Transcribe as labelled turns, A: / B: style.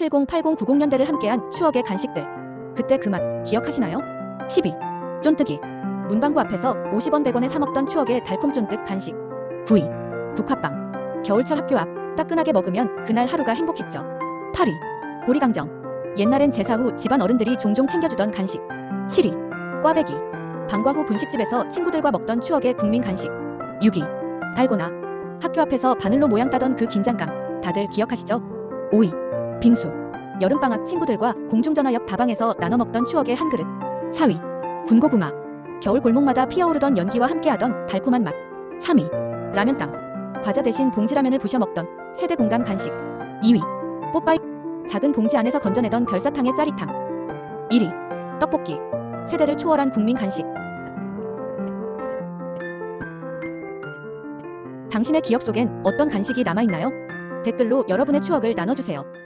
A: 70, 80, 90년대를 함께한 추억의 간식들. 그때 그 맛 기억하시나요? 12. 쫀뜨기. 문방구 앞에서 50원 100원에 사 먹던 추억의 달콤 쫀득 간식. 9위. 국화빵. 겨울철 학교 앞 따끈하게 먹으면 그날 하루가 행복했죠. 8위. 보리강정. 옛날엔 제사 후 집안 어른들이 종종 챙겨주던 간식. 7위. 꽈배기. 방과 후 분식집에서 친구들과 먹던 추억의 국민 간식. 6위. 달고나. 학교 앞에서 바늘로 모양 따던 그 긴장감. 다들 기억하시죠? 5위. 빙수. 여름방학 친구들과 공중전화 옆 다방에서 나눠 먹던 추억의 한 그릇. 4위. 군고구마. 겨울 골목마다 피어오르던 연기와 함께하던 달콤한 맛. 3위. 라면 땅. 과자 대신 봉지라면을 부셔 먹던 세대 공감 간식. 2위. 뽀빠이. 작은 봉지 안에서 건져내던 별사탕의 짜릿함. 1위. 떡볶이. 세대를 초월한 국민 간식. 당신의 기억 속엔 어떤 간식이 남아있나요? 댓글로 여러분의 추억을 나눠주세요.